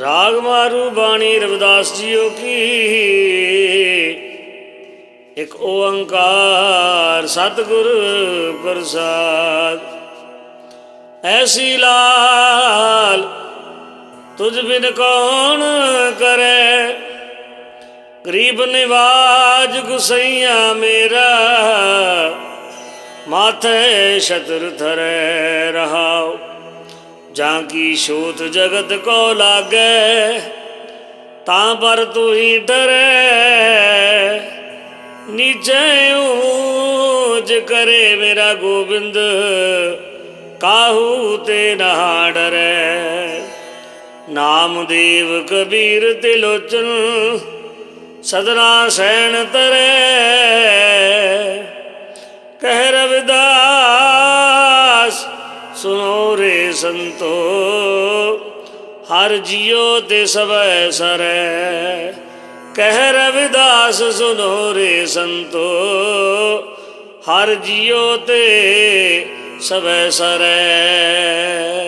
ਰਾਗ ਮਾਰੂ ਬਾਣੀ ਰਵਿਦਾਸ ਜੀਓ ਕੀ। ਇੱਕ ਓੰਕਾਰ ਸਤਿਗੁਰ ਪ੍ਰਸਾਦ। ਐਸੀ ਲਾਲ ਤੁਝ ਬਿਨ ਕੌਣ ਕਰੇ। ਗਰੀਬ ਨਿਵਾਜ ਗੁਸਈਆ ਮੇਰਾ। ਮਾਥੇ ਛਤਰ ਥਰੇ ਰਹਾਉ ਜਾਂ ਕੀ ਛੋਤ ਜਗਤ ਕੋ ਲਾਗੇ, ਤਾਂ ਪਰ ਤੂੰ ਹੀ ਡਰੇ। ਨੀਚੇ ਊਜ ਕਰੇ ਮੇਰਾ ਗੋਬਿੰਦ, ਕਾਹੂ ਤੇ ਨਾ ਡਰੈ ਨਾਮਦੇਵ ਕਬੀਰ ਤਿਲੋਚਨ ਸਦਨਾ ਸੈਣ ਤਰੇ। ਕਹਿ ਰਵਿਦਾਸ ਸੁਨੋ ਰੇ ਸੰਤੋ, ਹਰ ਜਿਉ ਤੇ ਸਭੈ ਸਰੈ। ਕਹਿ ਰਵਿਦਾਸ ਸੁਨੋ ਰੇ ਸੰਤੋ, ਹਰ ਜਿਉ ਤੇ ਸਭੈ ਸਰੈ।